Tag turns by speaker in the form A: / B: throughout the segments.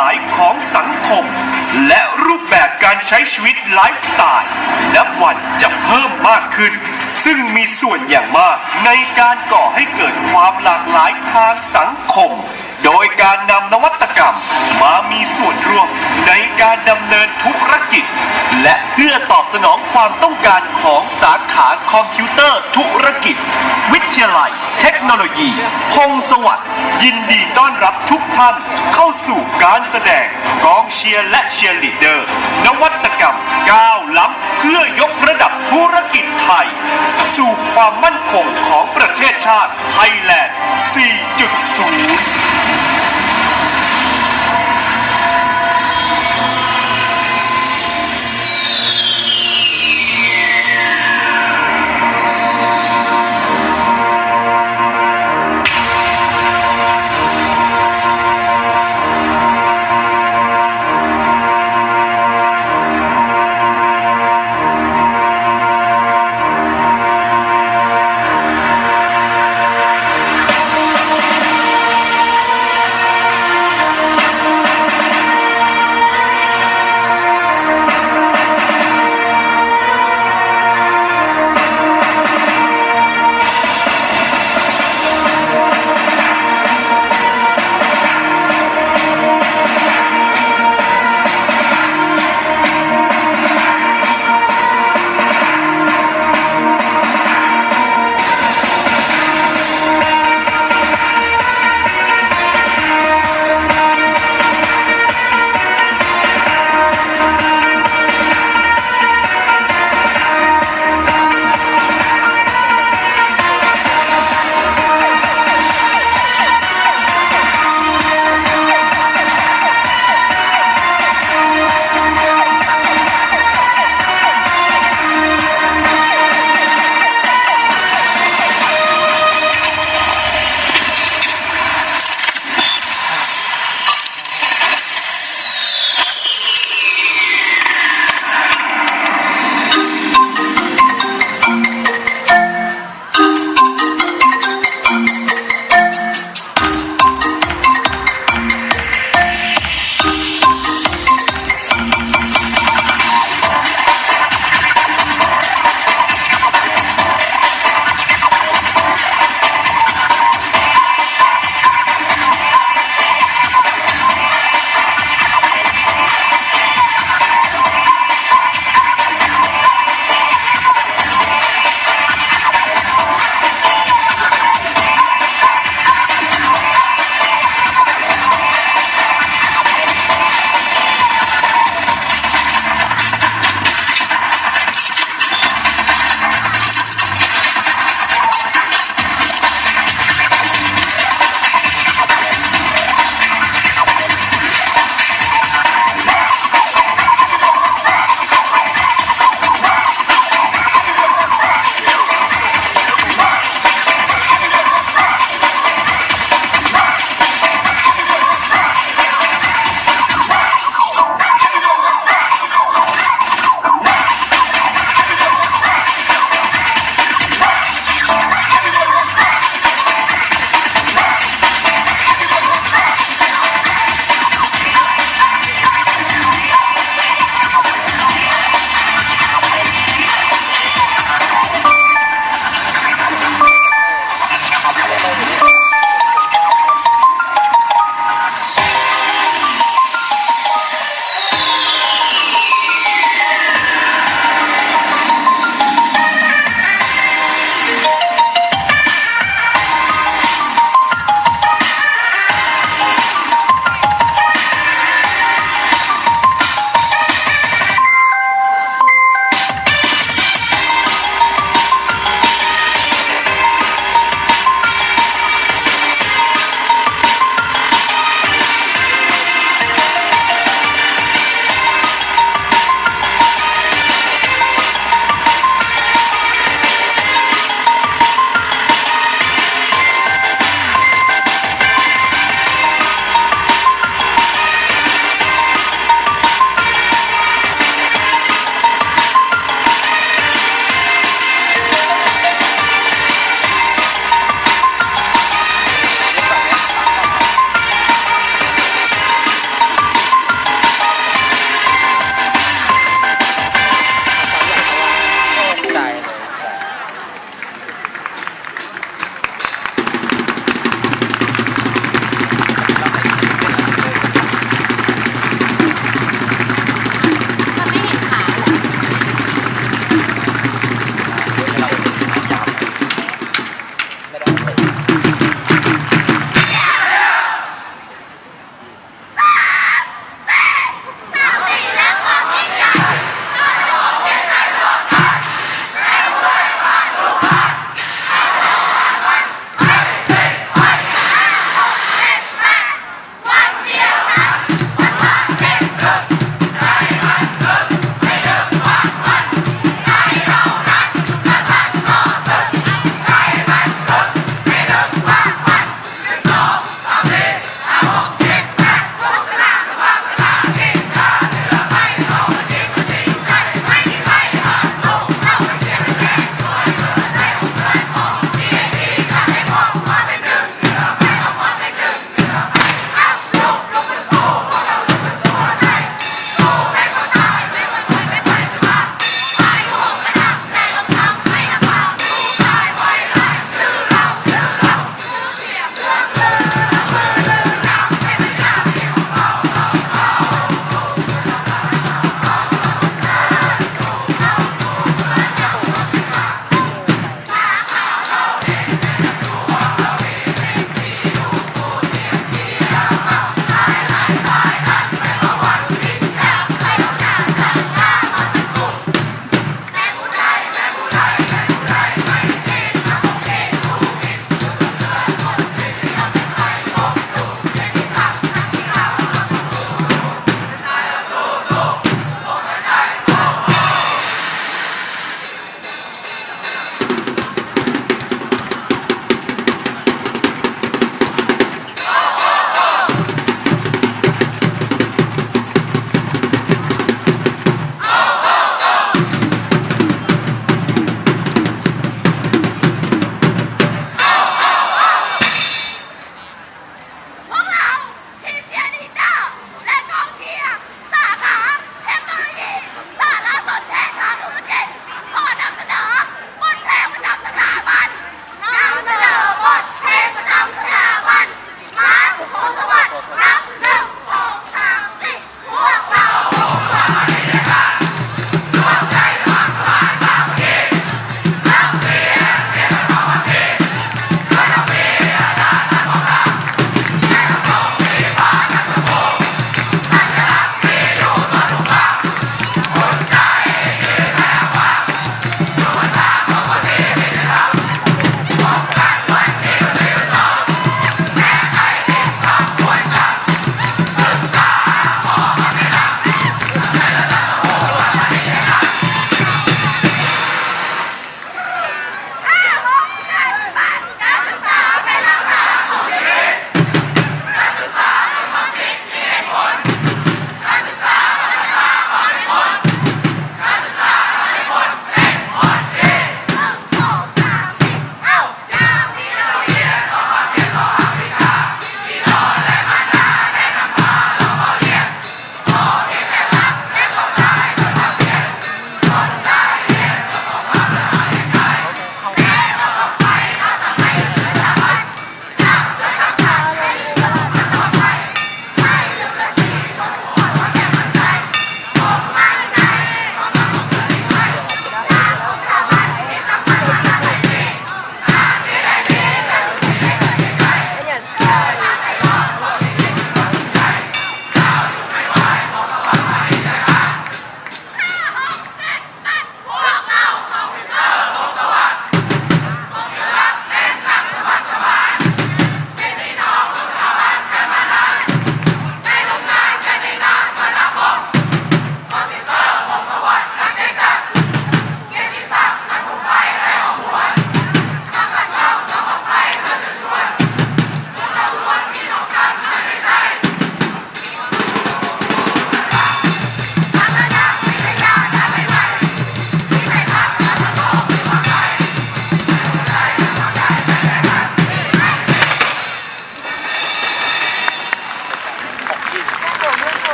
A: หลายของสังคม และรูปแบบการใช้ชีวิตไลฟ์สไตล์นับวันจะเพิ่มมากขึ้น ซึ่งมีส่วนอย่างมากในการก่อให้เกิดความหลากหลายทางสังคม โดยการนำนวัตกรรมมามีส่วนร่วมในการดำเนินธุรกิจ และเพื่อตอบสนองความต้องการของสาขาคอมพิวเตอร์ธุรกิจ วิทยาลัย เทคโนโลยี พงสวัสดิ์ยินดีต้อนรับทุกท่านเข้าสู่การแสดงกองเชียร์และเชียร์ลีดเดอร์ นวัตกรรมก้าวล้ำเพื่อยกระดับธุรกิจไทย สู่ความมั่นคงของประเทศชาติไทยแลนด์ 4.0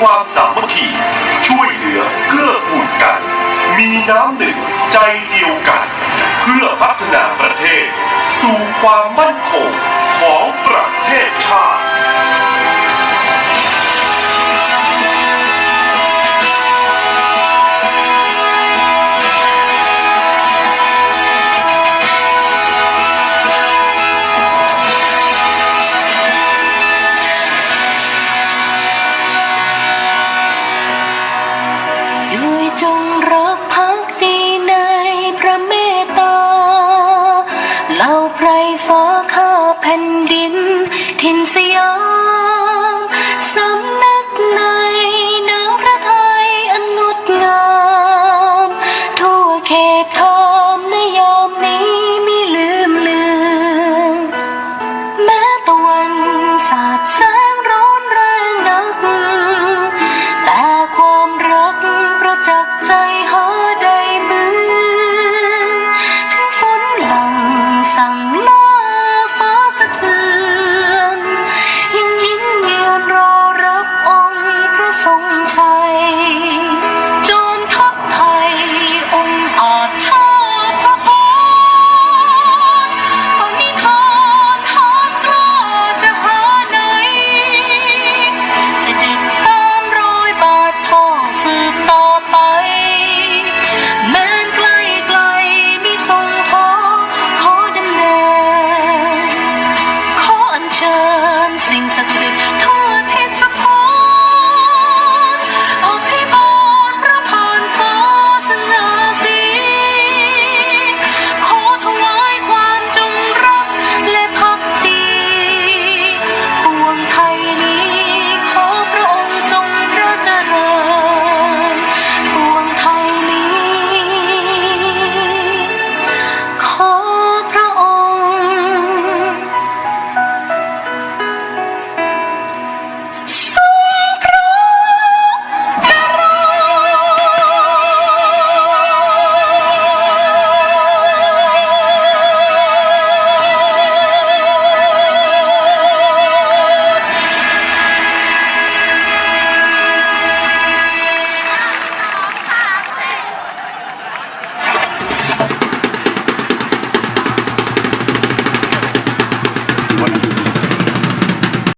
A: ความสามัคคีช่วยเหลือเกื้อกูลกัน มีน้ำหนึ่งใจเดียวกัน เพื่อพัฒนาประเทศ สู่ความมั่นคงของประเทศชาติ